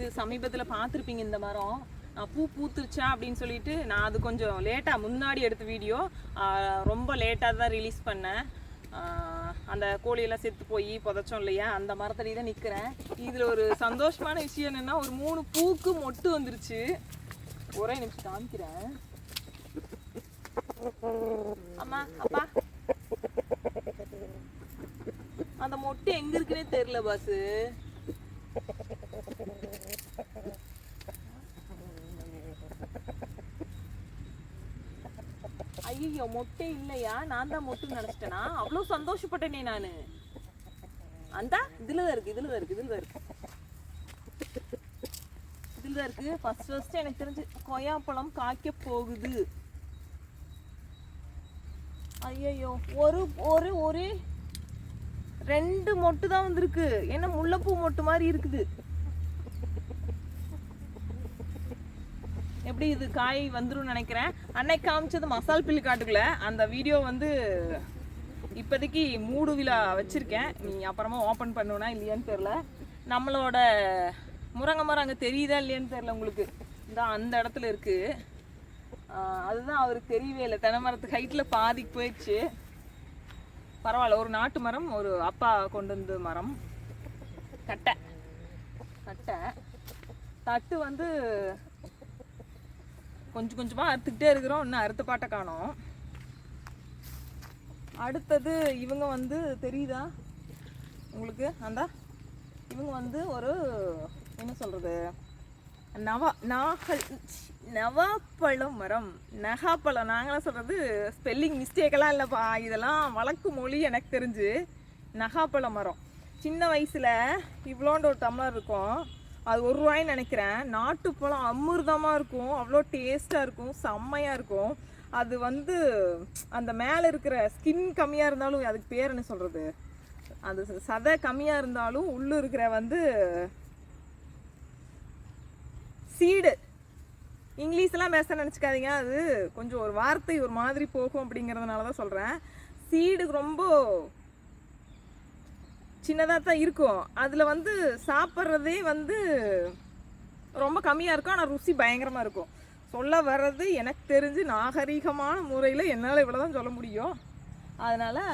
இது சமீபத்தில் பார்த்துருப்பீங்க இந்த மரம். பூ பூத்துருச்சா அப்படின்னு சொல்லிட்டு நான் அது கொஞ்சம் லேட்டாக முன்னாடி எடுத்த வீடியோ. ரொம்ப லேட்டாக தான் ரிலீஸ் பண்ணேன். அந்த கோழியெல்லாம் செத்து போய் புதைச்சோம் இல்லையா? அந்த மரத்தடி தான் நிற்கிறேன் இதில் ஒரு சந்தோஷமான விஷயம் என்னென்னா ஒரு மூணு பூக்கு மொட்டு வந்துருச்சு. ஒரே நிமிஷம் காமிக்கிறேன். அம்மா அப்பா. அந்த மொட்டு எங்க இருக்குன்னே தெரியல பாசு. ஐயோ மொட்டை இல்லையா? நான் தான் மொட்டு நினைச்சிட்டேனா? அவ்வளவு சந்தோஷப்பட்டேனே நானு. அந்த இதில் தான் இருக்கு இதுல தான் இருக்கு இதில் தான் இருக்கு. இதுல தான் இருக்கு. ஃபர்ஸ்ட் ஃபர்ஸ்ட் எனக்கு தெரிஞ்சு கொய்யாப்பழம் காய்க்க போகுது. ஐயோ ஒரு ஒரு ஒரு ரெண்டு மொட்டு தான் வந்திருக்கு. என்ன முல்லைப்பூ மொட்டு மாதிரி இருக்குது. எப்படி இது காய் வந்துரும் நினைக்கிறேன். அன்னைக்கு காமிச்சது மசால் பில்லு காட்டுக்குள்ள. அந்த வீடியோ வந்து இப்போதைக்கு மூடு விழா வச்சிருக்கேன். நீ அப்புறமா ஓப்பன் பண்ணுவேனா இல்லையான்னு தெரில நம்மளோட முருங்கை மரம் அங்கே தெரியுதா இல்லையான்னு தெரில உங்களுக்கு. இந்த அந்த இடத்துல இருக்குது அதுதான் அவருக்கு தெரியவே இல்லை. தென்னை மரத்துக்கு ஹைட்டில் பாதிக்கு போயிடுச்சு. பரவாயில்ல ஒரு நாட்டு மரம் ஒரு அப்பா கொண்டு வந்து மரம். கட்டை. கட்டை. தட்டு வந்து கொஞ்சம் கொஞ்சமாக அறுத்துக்கிட்டே இருக்கிறோம் இன்னும் அறுத்த பாட்டை காணோம். அடுத்தது இவங்க வந்து தெரியுதா? உங்களுக்கு அந்த? இவங்க வந்து ஒரு என்ன சொல்கிறது நவா நாகல் நவாப்பழம் மரம். நகாப்பழம் நாங்களாம் சொல்கிறது ஸ்பெல்லிங் மிஸ்டேக்கெல்லாம் இல்லைப்பா. இதெல்லாம் வழக்கு மொழி எனக்கு தெரிஞ்சு. நகாப்பழ மரம். சின்ன வயசில் இவ்வளோண்டு ஒரு டம்ளர் இருக்கும். அது ஒரு ரூபாய்ன்னு நினைக்கிறேன். நாட்டுப்பழம் அமிர்தமாக இருக்கும். அவ்வளோ டேஸ்ட்டாக இருக்கும். செம்மையாக இருக்கும். அது வந்து அந்த மேலே இருக்கிற ஸ்கின் கம்மியாக இருந்தாலும் அதுக்கு பேர் என்ன சொல்கிறது அது சதை கம்மியாக இருந்தாலும் உள்ளே இருக்கிற வந்து சீடு. இங்கிலீஷ்லாம் பேச நினச்சிக்காதீங்க. அது கொஞ்சம் ஒரு வார்த்தை ஒரு மாதிரி போகும் அப்படிங்கிறதுனால தான் சொல்கிறேன் சீடு ரொம்ப சின்னதாக தான் இருக்கும். அதில் வந்து சாப்பிட்றதே வந்து ரொம்ப கம்மியாக இருக்கும். ஆனால் ருசி பயங்கரமாக இருக்கும். சொல்ல வர்றது எனக்கு தெரிஞ்சு நாகரீகமான முறையில் என்னால் இவ்வளோ தான் சொல்ல முடியும். அதனால்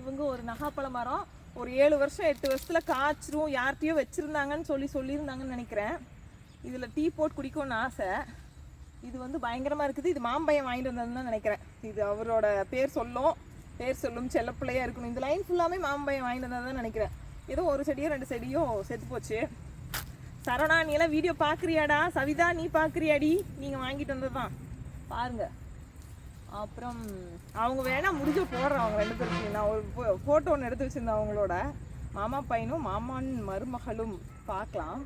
இவங்க ஒரு நகாப்பழ மரம் ஒரு ஏழு வருஷம் எட்டு வருஷத்தில் காய்ச்சிரும் யார்கிட்டயோ வச்சுருந்தாங்கன்னு சொல்லி சொல்லியிருந்தாங்கன்னு நினைக்கிறேன். இதில் டீ போட்டு குடிக்கும்னு ஆசை. இது வந்து பயங்கரமாக இருக்குது. இது மாம்பையன் வாங்கிட்டு வந்ததுன்னு தான் நினைக்கிறேன். இது அவரோட பேர் சொல்லும். பேர் சொல்லும் செல்லப்பிள்ளையாக இருக்கணும். இந்த லைன் ஃபுல்லாமே மாம்பையன் வாங்கிட்டு வந்தது தான் நினைக்கிறேன். ஏதோ ஒரு செடியோ ரெண்டு செடியோ செத்து போச்சு. சரவணா நீ எல்லாம் வீடியோ பார்க்குறியாடா? சவிதா நீ பார்க்குறியாடி? நீங்கள் வாங்கிட்டு வந்தது தான். பாருங்க. அப்புறம் அவங்க வேணால் முடிஞ்ச போடுறேன் அவங்க ரெண்டு பேருக்கு நான் ஒரு ஃபோட்டோ ஒன்று எடுத்து வச்சுருந்தேன் அவங்களோட. மாமா பையனும் மாமான் மருமகளும். பார்க்கலாம்.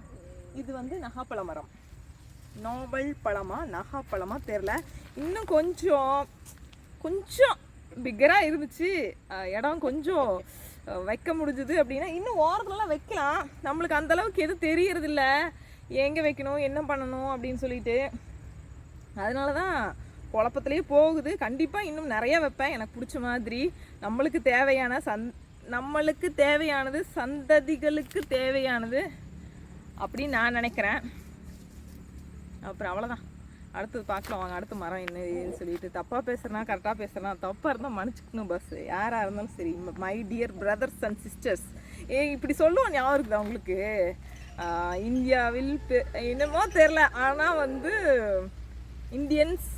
இது வந்து நகாப்பழ மரம் நாவல் பழமா நகாப்பழமா தெரில. இன்னும் கொஞ்சம் கொஞ்சம் பிக்கராக இருந்துச்சு. இடம் கொஞ்சம் வைக்க முடிஞ்சுது அப்படின்னா இன்னும் ஓரத்துலலாம் வைக்கலாம். நம்மளுக்கு அந்த அளவுக்கு எதுவும் தெரியறதில்ல. எங்கே வைக்கணும் என்ன பண்ணணும் அப்படின்னு சொல்லிட்டு. அதனால தான் குழப்பத்திலே போகுது. கண்டிப்பாக இன்னும் நிறைய வைப்பேன். எனக்கு பிடிச்ச மாதிரி. நம்மளுக்கு தேவையான சந் நம்மளுக்கு தேவையானது சந்ததிகளுக்கு தேவையானது அப்படின்னு நான் நினைக்கிறேன். அப்புறம் அவ்வளோதான் அடுத்தது பார்க்கலாம். வாங்க அடுத்த மரம் என்ன சொல்லிட்டு. தப்பாக பேசுகிறனா கரெக்டாக பேசுகிறனா தப்பாக இருந்தால் மன்னிச்சுக்கணும் பஸ் யாராக இருந்தாலும் சரி my dear brothers and sisters ஏ இப்படி சொல்லுவோம் ஞாபகம் இருக்குதா உங்களுக்கு? இந்தியாவில் என்னமோ தெரில ஆனால் வந்து Indians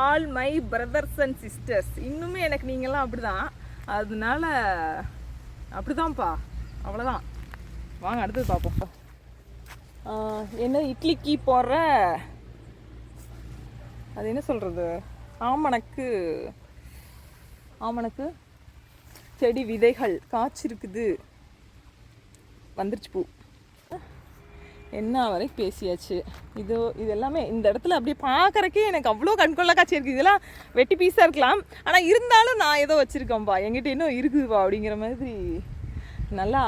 all my brothers and sisters இன்னுமே எனக்கு நீங்கள்லாம் அப்படிதான். அதனால அப்படிதான்ப்பா. அவ்வளோதான் வாங்க அடுத்தது பார்ப்போம். என்ன இட்லிக்கு போடுற? அது என்ன சொல்கிறது ஆமணக்கு. ஆமணக்கு? செடி விதைகள். காய்ச்சிருக்குது வந்துருச்சு பூ. என்ன வரை பேசியாச்சு. இது இது எல்லாமே இந்த இடத்துல அப்படியே பார்க்குறக்கே எனக்கு அவ்வளோ கண்கொள்ளா காட்சி இருக்குது இதெல்லாம் வெட்டி பீஸாக இருக்கலாம். ஆனால் இருந்தாலும் நான் ஏதோ வச்சுருக்கேன்ப்பா என்கிட்ட இன்னும் இருக்குதுப்பா அப்படிங்கிற மாதிரி நல்லா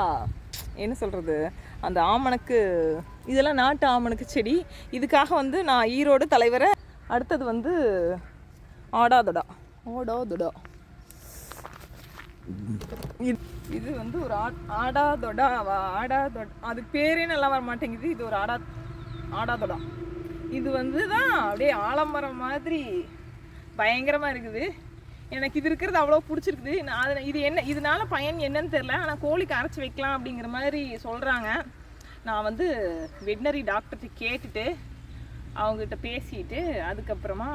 என்ன சொல்கிறது அந்த ஆமணக்கு இதெல்லாம் நாட்டு ஆமணக்கு செடி. இதுக்காக வந்து நான் ஈரோடு தலைவரை அடுத்தது வந்து ஆடாதொடா. ஓடாதொடா இது- இது வந்து ஒரு ஆ- ஆடாதொடா ஆடாதொட அது பேரே நல்லா வர மாட்டேங்குது. இது ஒரு ஆடா ஆடாதொடா. இது வந்து தான் அப்படியே ஆலமரம் மாதிரி பயங்கரமாக இருக்குது. எனக்கு இது இருக்கிறது அவ்வளோ பிடிச்சிருக்குது. நான் அதில் இது என்ன இதனால பயன் என்னன்னு தெரில ஆனால் கோழிக்கு அரைச்சி வைக்கலாம் அப்படிங்கிற மாதிரி சொல்கிறாங்க நான் வந்து வெட்னரி டாக்டர்கிட்ட கேட்டுட்டு அவங்ககிட்ட பேசிட்டு அதுக்கப்புறமா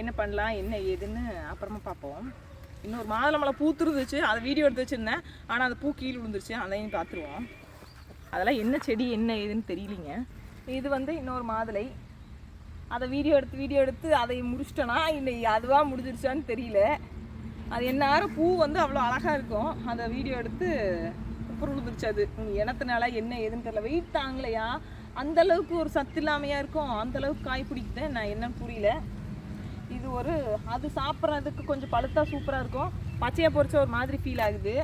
என்ன பண்ணலாம் என்ன ஏதுன்னு அப்புறமா பார்ப்போம். இன்னொரு மாதுளம்பழம் பூத்துருந்துச்சு அதை வீடியோ எடுத்து வச்சுருந்தேன். ஆனால் அந்த பூ கீழே விழுந்துருச்சு அதையும் பார்த்துருவோம். அதெல்லாம் என்ன செடி என்ன ஏதுன்னு தெரியலிங்க. இது வந்து இன்னொரு மாதுளை. அதை வீடியோ எடுத்து வீடியோ எடுத்து அதை முடிச்சிட்டோன்னா இன்னைக்கு அதுவாக முடிஞ்சிருச்சான்னு தெரியல. அது எந்நேரம் பூ வந்து அவ்வளோ அழகாக இருக்கும். அதை வீடியோ எடுத்து அப்புறம் அது. இனத்தினால என்ன ஏதுன்னு தெரியல. வெயிட் தாங்கலையா? அந்த அளவுக்கு ஒரு சத்து இல்லாமையாக இருக்கும். அந்த அளவுக்கு காய் பிடிக்குது நான் என்னன்னு புரியல. இது ஒரு அது சாப்பிட்றதுக்கு கொஞ்சம் பழுத்தா சூப்பராக இருக்கும். பச்சையை பொறிச்ச ஒரு மாதிரி ஃபீல் ஆகுது.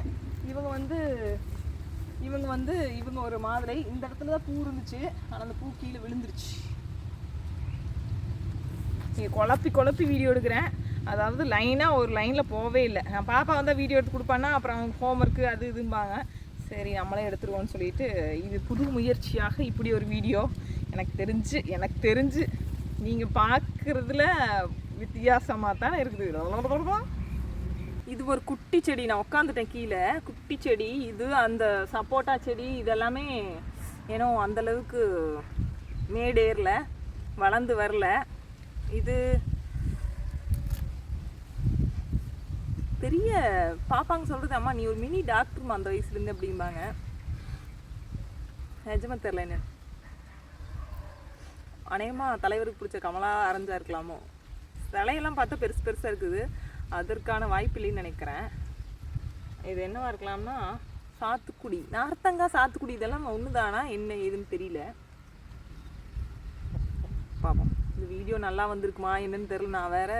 இவங்க வந்து இவங்க வந்து இவங்க ஒரு மாதிரி. இந்த இடத்துல தான் பூ இருந்துச்சு. ஆனால் அந்த பூ கீழே விழுந்துருச்சு. இங்கே குழப்பி குழப்பி வீடியோ எடுக்கிறேன். அதாவது லைனாக ஒரு லைனில் போகவே இல்லை. நான் பாப்பா வந்தால் வீடியோ எடுத்து கொடுப்பான்னா அப்புறம் அவங்க ஹோம்ஒர்க்கு அது இதும்பாங்க. சரி நம்மளே எடுத்துருவோம்னு சொல்லிட்டு இது புது முயற்சியாக இப்படி ஒரு வீடியோ எனக்கு தெரிஞ்சு எனக்கு தெரிஞ்சு நீங்கள் பார்க்குறதுல வித்தியாசமாக தான் இருக்குது. இது ஒரு குட்டி செடி. நான் உட்காந்துட்டேன் கீழே. குட்டி செடி இது அந்த சப்போட்டா செடி இதெல்லாமே ஏன்னோ அந்த அளவுக்கு மேடேறல வளர்ந்து வரல. இது பெரிய பாப்பாங்க சொல்றது அம்மா நீ ஒரு மினி டாக்டர்மா அந்த வயசுலேருந்து அப்படிம்பாங்க. நிஜமா தெரில என்ன. அநேகமாக தலைவருக்கு பிடிச்ச கமலா அரைஞ்சா இருக்கலாமோ. சிலையெல்லாம் பார்த்தா பெருசு பெருசாக இருக்குது. அதற்கான வாய்ப்பு இல்லைன்னு நினைக்கிறேன். இது என்னவா இருக்கலாம்னா சாத்துக்குடி. நார்த்தங்கா சாத்துக்குடி இதெல்லாம் ஒன்று தானா என்ன ஏதுன்னு தெரியல. பார்ப்போம் இது வீடியோ நல்லா வந்திருக்குமா? என்னன்னு தெரில நான் வேற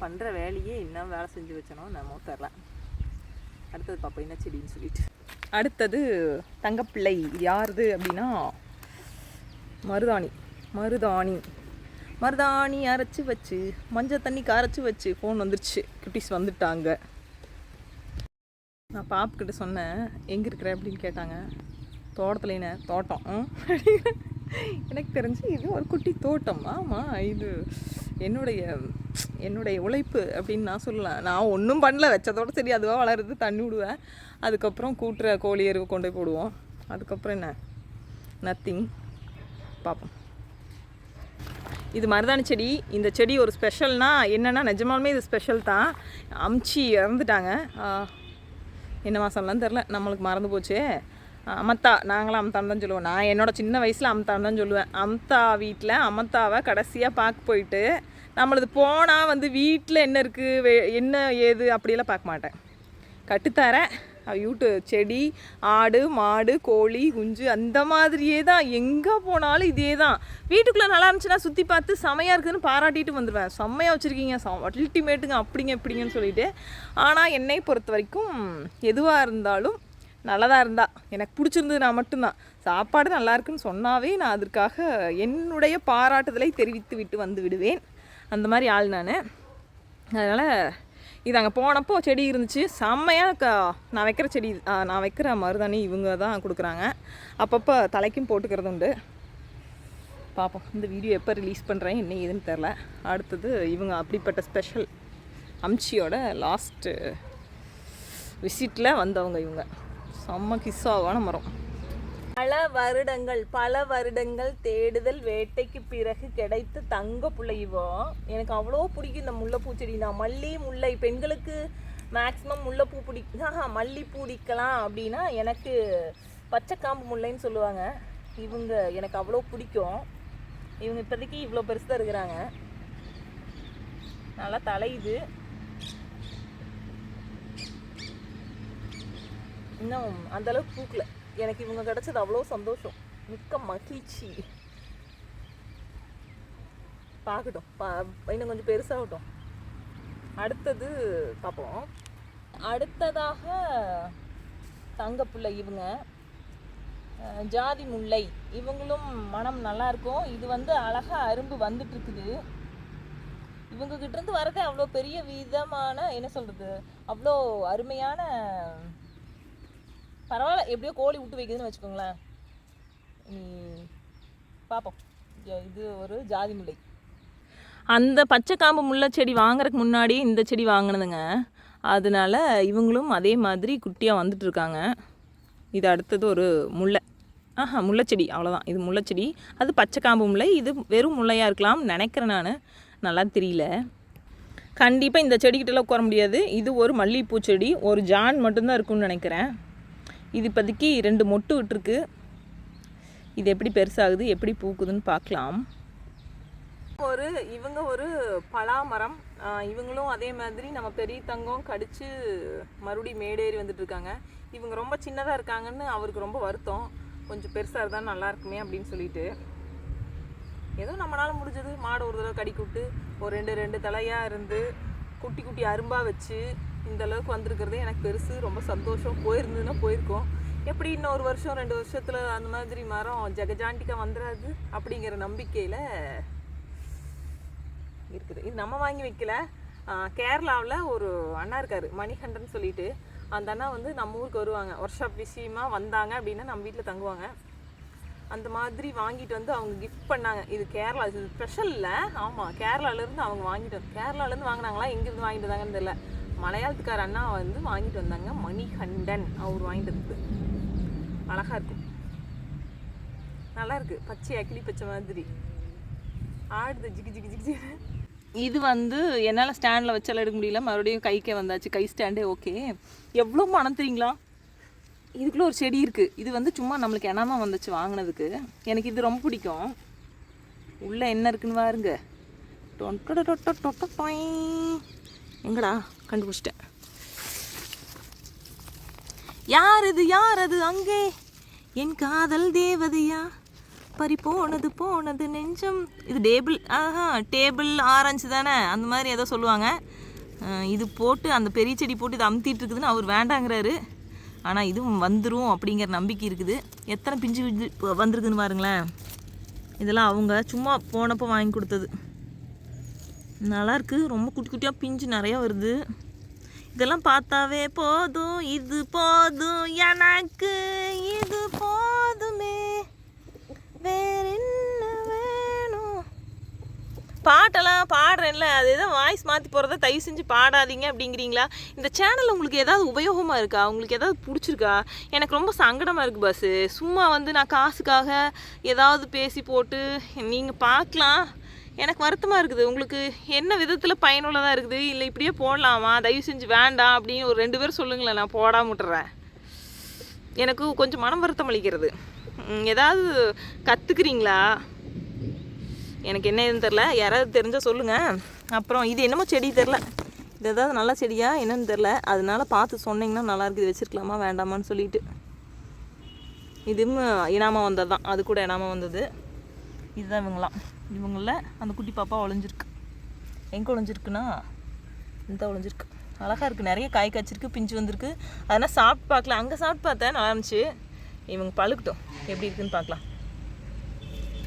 பண்ணுற வேலையே என்ன வேலை செஞ்சு வச்சனோ நம்ம தெரில அடுத்தது பார்ப்போம் என்ன செடின்னு சொல்லிட்டு. அடுத்தது தங்கப்பிள்ளை. இது யாருது அப்படின்னா மருதாணி. மருதாணி. மருதாணி அரைச்சி வச்சு மஞ்சள் தண்ணி கரைச்சி வச்சு ஃபோன் வந்துருச்சு. குட்டிஸ் வந்துட்டாங்க. நான் பாப்புக்கிட்ட சொன்னேன் எங்கே இருக்கிற? அப்படின்னு கேட்டாங்க. தோட்டத்துலேனே தோட்டம். எனக்கு தெரிஞ்சு இது ஒரு குட்டி தோட்டம். ஆமாம் இது என்னுடைய என்னுடைய உழைப்பு அப்படின்னு நான் சொல்லலாம். நான் ஒன்றும் பண்ணல. வச்சதோட சரி அதுவாக வளருது. தண்ணி விடுவேன். அதுக்கப்புறம் கூட்டுற கோழி எருவு கொண்டு போய் போடுவோம். அதுக்கப்புறம் என்ன? நத்திங் பார்ப்போம் இது மருதாணி செடி? இந்த செடி ஒரு ஸ்பெஷல்னால் என்னென்னா நிஜமாலுமே இது ஸ்பெஷல் தான். அம்ச்சி இறந்துட்டாங்க. என்ன மாதம்லாம் தெரில நம்மளுக்கு மறந்து போச்சு. அமத்தா நாங்களாம் அமத்தான் தான் சொல்லுவோம். நான் என்னோட சின்ன வயசில் அமத்தான் தான் சொல்லுவேன். அம்தா வீட்டில் அமத்தாவை கடைசியாக பார்க்க போயிட்டு நம்மளது போனால் வந்து வீட்டில் என்ன இருக்குது வே என்ன ஏது அப்படியெல்லாம் பார்க்க மாட்டேன். கட்டுத்தர வீட்டு செடி ஆடு மாடு கோழி குஞ்சு அந்த மாதிரியே தான். எங்கே போனாலும் இதே தான். வீட்டுக்குள்ளே நல்லா இருந்துச்சுன்னா சுற்றி பார்த்து செமையாக இருக்குதுன்னு பாராட்டிட்டு வந்துடுவேன் செம்மையாக வச்சுருக்கீங்க. அல்டிமேட்டுங்க அப்படிங்க இப்படிங்கன்னு சொல்லிட்டு. ஆனால் என்னை பொறுத்த வரைக்கும் எதுவாக இருந்தாலும் நல்லதாக இருந்தா. எனக்கு பிடிச்சிருந்தது நான் மட்டும்தான். சாப்பாடு நல்லா இருக்குன்னு சொன்னாவே நான் அதற்காக என்னுடைய பாராட்டுதலை தெரிவித்து விட்டு வந்து விடுவேன். அந்த மாதிரி ஆள் நான். அதனால் இது அங்கே போனப்போ செடி இருந்துச்சு. செம்மையாக க நான் வைக்கிற செடி நான் வைக்கிற மருதாணி இவங்க தான் கொடுக்குறாங்க. அப்பப்போ தலைக்கும் போட்டுக்கிறது உண்டு. பார்ப்போம் இந்த வீடியோ எப்போ ரிலீஸ் பண்ணுறேன் என்ன ஏதுன்னு தெரில அடுத்தது இவங்க அப்படிப்பட்ட ஸ்பெஷல் அம்ச்சியோட லாஸ்ட்டு விசிட்டில் வந்தவங்க இவங்க. செம்ம கிஸ்ஸாவான மரம். பல வருடங்கள் பல வருடங்கள் தேடுதல் வேட்டைக்கு பிறகு கிடைத்து தங்க புள்ளைவோ எனக்கு அவ்வளோ பிடிக்கும் இந்த முல்லைப்பூச்செடி. நான் மல்லி முல்லை பெண்களுக்கு மேக்ஸிமம் முல்லைப்பூ பிடி ஆஹா மல்லிப்பூ பிடிக்கலாம் அப்படின்னா எனக்கு பச்சைக்காம்பு முல்லைன்னு சொல்லுவாங்க. இவங்க எனக்கு அவ்வளோ பிடிக்கும். இவங்க இப்போதைக்கு இவ்வளோ பெருசு தான் இருக்கிறாங்க. நல்லா தலையுது இன்னும் அந்தளவுக்கு பூக்கல. எனக்கு இவங்க கிடச்சது அவ்வளோ சந்தோஷம். மிக்க மகிழ்ச்சி. பார்க்கட்டும். பா இன்னும் கொஞ்சம் பெருசாகட்டும். அடுத்தது பார்ப்போம். அடுத்ததாக தங்கப்புள்ள இவங்க. ஜாதி முல்லை. இவங்களும் மனம் நல்லா இருக்கும். இது வந்து அழகாக அரும்பு வந்துட்டு இருக்குது இவங்க இருந்து வரதே அவ்வளோ பெரிய விதமான என்ன சொல்கிறது அவ்வளோ அருமையான பரவாயில்ல எப்படியோ கோழி விட்டு வைக்குதுன்னு வச்சுக்கோங்களேன். பார்ப்போம் இது ஒரு ஜாதி முல்லை. அந்த பச்சை காம்பு முல்லை செடி வாங்குறதுக்கு முன்னாடி இந்த செடி வாங்கினதுங்க. அதனால இவங்களும் அதே மாதிரி குட்டியாக வந்துட்டு இருக்காங்க இது அடுத்தது ஒரு முல்லை. ஆஹா முல்லைச்செடி அவ்வளோதான் இது முல்லைச்செடி அது பச்சை காம்பு முல்லை. இது வெறும் முல்லையாக இருக்கலாம் நினைக்கிறேன் நான். நல்லா தெரியல. கண்டிப்பாக இந்த செடிக்கிட்டலாம் உட்கார முடியாது. இது ஒரு மல்லிகைப்பூ செடி. ஒரு ஜான் மட்டும்தான் இருக்கும்னு நினைக்கிறேன். இது இப்போதைக்கு ரெண்டு மொட்டு விட்டுருக்கு. இது எப்படி பெருசாகுது எப்படி பூக்குதுன்னு பார்க்கலாம். ஒரு இவங்க ஒரு பலாமரம். இவங்களும் அதே மாதிரி நம்ம பெரிய தங்கம் கடிச்சு மறுபடியும் மேடேறி வந்துட்டு இருக்காங்க இவங்க ரொம்ப சின்னதாக இருக்காங்கன்னு அவருக்கு ரொம்ப வருத்தம். கொஞ்சம் பெருசாக இருந்தால் நல்லா இருக்குமே அப்படின்னு சொல்லிட்டு. ஏதோ நம்மளால முடிஞ்சது. மாடு ஒரு தடவை கடிக்கு விட்டு ஒரு ரெண்டு ரெண்டு தலையாக இருந்து குட்டி குட்டி அரும்பாக வச்சு இந்த அளவுக்கு வந்திருக்கிறதே. எனக்கு பெருசு ரொம்ப சந்தோஷம். போயிருந்ததுன்னா போயிருக்கோம். எப்படி இன்னும் ஒரு வருஷம் ரெண்டு வருஷத்தில் அந்த மாதிரி மரம் ஜெகஜாண்டிக்காக வந்துடாது அப்படிங்கிற நம்பிக்கையில் இருக்குது. இது நம்ம வாங்கி வைக்கல. கேரளாவில் ஒரு அண்ணா இருக்கார் மணிகண்டன் சொல்லிட்டு. அந்த அண்ணா வந்து நம்ம ஊருக்கு வருவாங்க. ஒர்க் ஷாப் விஷயமா வந்தாங்க அப்படின்னா நம்ம வீட்டில் தங்குவாங்க. அந்த மாதிரி வாங்கிட்டு வந்து அவங்க கிஃப்ட் பண்ணாங்க. இது கேரளா இது ஸ்பெஷல் இல்லை. ஆமாம் கேரளாலேருந்து அவங்க வாங்கிட்டு வந்து கேரளாலேருந்து வாங்கினாங்களா? எங்கேருந்து வாங்கிட்டு வந்தாங்கன்னு தெரியல. மலையாளத்துக்கார அண்ணா வந்து வாங்கிட்டு வந்தாங்க மணிகண்டன் அவர் வாங்கிட்டு வந்து அழகா இருக்கும் நல்லா இருக்கு பச்சை அக்கிளி பச்சை மாதிரி ஆடுது ஜிகி ஜிகி ஜிகி இது வந்து என்னால் ஸ்டாண்டில் வச்சால எடுக்க முடியல மறுபடியும் கைக்கே வந்தாச்சு கை ஸ்டாண்டே ஓகே எவ்வளோ மனம் தெரியுங்களா இதுக்குள்ளே ஒரு செடி இருக்குது இது வந்து சும்மா நம்மளுக்கு எனாமல் வந்துச்சு வாங்கினதுக்கு எனக்கு இது ரொம்ப பிடிக்கும் உள்ளே என்ன இருக்குன்னு பாருங்க டொன்டொட டொட்டொ டொட்டொ டொய். எங்கடா? கண்டுபிடிச்சிட்டேன். யார் இது யார் அது அங்கே? என் காதல் தேவதையா? பறி போனது போனது நெஞ்சம். இது டேபிள் ஆஹா டேபிள் ஆரஞ்சு தானே? அந்த மாதிரி ஏதோ சொல்லுவாங்க. இது போட்டு அந்த பெரிய செடி போட்டு இது அமுத்திட்டு இருக்குதுன்னு அவர் வேண்டாங்கிறாரு. ஆனால் இதுவும் வந்துடும் அப்படிங்கிற நம்பிக்கை இருக்குது. எத்தனை பிஞ்சு பிஞ்சு இப்போ வந்திருக்குன்னு பாருங்களேன். இதெல்லாம் அவங்க சும்மா போனப்போ வாங்கி கொடுத்தது. நல்லாயிருக்கு ரொம்ப குட்டி குட்டியாக பிஞ்சு நிறையா வருது. இதெல்லாம் பார்த்தாவே போதும் இது போதும் எனக்கு இது போதுமே. வேற என்ன வேணும்? பாட்டெல்லாம் பாடுறேன்ல அது எதோ வாய்ஸ் மாற்றி போகிறத தயவு செஞ்சு பாடாதீங்க அப்படிங்கிறீங்களா? இந்த சேனல் உங்களுக்கு ஏதாவது உபயோகமாக இருக்கா? உங்களுக்கு ஏதாவது பிடிச்சிருக்கா? எனக்கு ரொம்ப சங்கடமாக இருக்குது பஸ்ஸு சும்மா வந்து நான் காசுக்காக ஏதாவது பேசி போட்டு நீங்கள் பார்க்கலாம். எனக்கு வருத்தமாக இருக்குது. உங்களுக்கு என்ன விதத்தில் பயனுள்ளதாக இருக்குது? இல்லை இப்படியே போடலாமா? தயவு செஞ்சு வேண்டாம் அப்படின்னு ஒரு ரெண்டு பேரும் சொல்லுங்களேன். நான் போடாம விட்டுறேன் எனக்கு கொஞ்சம் மனம் வருத்தம் அளிக்கிறது. ஏதாவது கற்றுக்குறீங்களா எனக்கு என்ன ஏதுன்னு தெரில யாராவது தெரிஞ்சால் சொல்லுங்கள் அப்புறம் இது என்னமோ செடி தெரில இது ஏதாவது நல்ல செடியா? என்னன்னு தெரில அதனால பார்த்து சொன்னீங்கன்னா நல்லா இருக்குது. வச்சுருக்கலாமா? வேண்டாமான்னு சொல்லிட்டு. இதுவும் இனாமா வந்தது தான் அது கூட இனாமா வந்தது. இதுதான் இவங்களாம் இவங்களில் அந்த குட்டி பாப்பா ஒளிஞ்சிருக்கு. எங்கே ஒளிஞ்சிருக்குன்னா? இந்த ஒளிஞ்சிருக்கு. அழகாக இருக்குது நிறைய காய் காய்ச்சிருக்கு பிஞ்சு வந்திருக்கு. அதனால் சாப்பிட்டு பார்க்கலாம். அங்கே சாப்பிட்டு பார்த்தேன். நல்லா இருந்துச்சு. இவங்க பழுக்கட்டும். எப்படி இருக்குன்னு பார்க்கலாம்.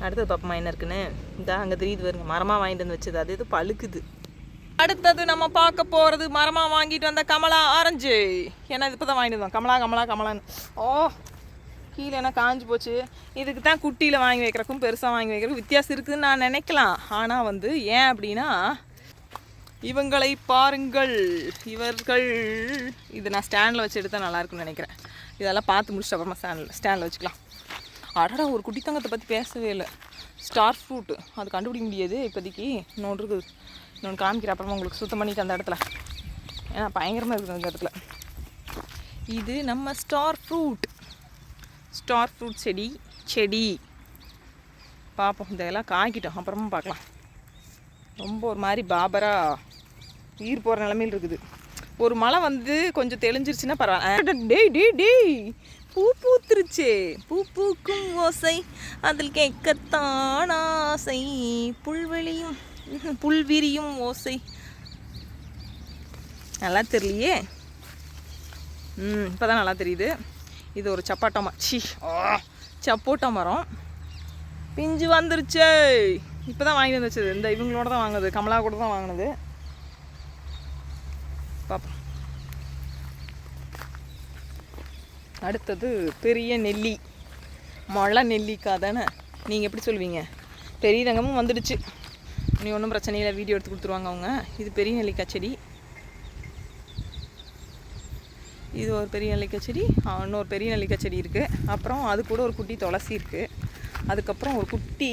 அடுத்தது பாப்பமா என்ன இருக்குன்னு? இந்த அங்கே தெரியுது வருங்க மரமாக வாங்கிட்டு வந்து வச்சது. அது இது பழுக்குது. அடுத்தது நம்ம பார்க்க போகிறது மரமாக வாங்கிட்டு வந்த கமலா ஆரஞ்சு. ஏன்னா இது இப்போ தான் வாங்கிட்டு வந்தோம். கமலா கமலா கமலான்னு. ஓ கீழே காஞ்சி போச்சு. இதுக்கு தான் குட்டியில் வாங்கி வைக்கிறக்கும் பெருசாக வாங்கி வைக்கிறக்கும் வித்தியாசம் இருக்குதுன்னு நான் நினைக்கலாம். ஆனால் வந்து ஏன் அப்படின்னா இவங்களை பாருங்கள். இவர்கள் இது நான் ஸ்டாண்டில் வச்சு எடுத்தால் நல்லாயிருக்குன்னு நினைக்கிறேன். இதெல்லாம் பார்த்து முடிச்சுட்டு அப்புறமா ஸ்டாண்டில் ஸ்டாண்டில் வச்சுக்கலாம். அடடா ஒரு குட்டி தங்கத்தை பற்றி பேசவே இல்லை. ஸ்டார் ஃப்ரூட்டு அது கண்டுபிடிக்க முடியாது இப்போதைக்கு. இன்னொன்று இருக்குது. இன்னொன்று காமிக்கிற அப்புறமா உங்களுக்கு சுத்தம் பண்ணிட்டு அந்த இடத்துல. ஏன்னா பயங்கரமாக இருக்குது அந்த இடத்துல. இது நம்ம ஸ்டார் ஃப்ரூட் ஸ்டார் ஃப்ரூட் செடி செடி. பார்ப்போம் இதெல்லாம் காய்க்கிட்டோம். அப்புறமா பார்க்கலாம். ரொம்ப ஒரு மாதிரி பாபரா உயிர் போகிற நிலமையில் இருக்குது. ஒரு மழை வந்து கொஞ்சம் தெளிஞ்சிருச்சுன்னா பரவாயில்ல. டேய் டேய் டேய். பூ பூத்துருச்சே. பூ பூக்கும் ஓசை. அதில் கேட்கத்தான் ஆசை. புல்வெளியும் புல்விரியும் ஓசை. நல்லா தெரியலையே? ம் இப்போ தான் நல்லா தெரியுது. இது ஒரு சப்பாட்டா மரம் சி சப்போட்டா மரம். பிஞ்சு வந்துருச்சு. இப்போ தான் வாங்கி வந்துச்சு இந்த இவங்களோட தான் வாங்கினது. கமலா கூட தான் வாங்கினது. பார்ப்போம் அடுத்தது பெரிய நெல்லி. மழை நெல்லிக்காய் தானே? நீங்கள் எப்படி சொல்லுவீங்க பெரிய ரங்கமும் வந்துடுச்சு. நீ ஒன்றும் பிரச்சனை இல்லை. வீடியோ எடுத்து கொடுத்துருவாங்க அவங்க. இது பெரிய நெல்லிக்காய் செடி. இது ஒரு பெரிய நெல்லிக்காய் செடி இன்னொரு பெரிய நெல்லிக்காய் செடி இருக்குது அப்புறம் அது கூட ஒரு குட்டி துளசி இருக்குது அதுக்கப்புறம் ஒரு குட்டி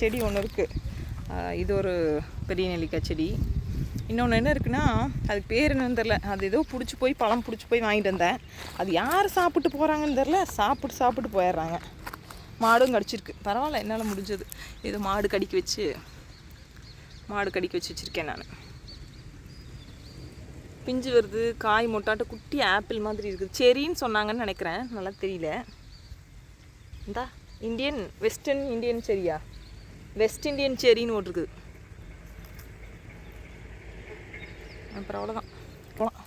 செடி ஒன்று இருக்குது இது ஒரு பெரிய நெல்லிக்காய் செடி இன்னொன்று என்ன இருக்குன்னா அதுக்கு பேர் என்னன்னு தெரில அது ஏதோ பிடிச்சி போய் பழம் பிடிச்சி போய் வாங்கிட்டு வந்தேன். அது யார் சாப்பிட்டு போகிறாங்கன்னு தெரில சாப்பிட்டு சாப்பிட்டு போயிடுறாங்க. மாடும் கடிச்சிருக்கு. பரவாயில்ல என்னால் முடிஞ்சது. இது மாடு கடிக்க வச்சு மாடு கடிக்க வச்சு வச்சுருக்கேன் நான். பிஞ்சு வருது காய் மொட்டாட்ட குட்டி ஆப்பிள் மாதிரி இருக்குது. செரின்னு சொன்னாங்கன்னு நினைக்கிறேன். நல்லா தெரியல. இந்தா இந்தியன் வெஸ்டர்ன் இந்தியன் செரியா? வெஸ்ட் இந்தியன் செரின்னு ஓட்டிருக்குது அப்புறம் அவ்வளோதான் போகலாம்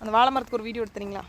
அந்த வாழை மரத்துக்கு ஒரு வீடியோ எடுத்துறீங்களா?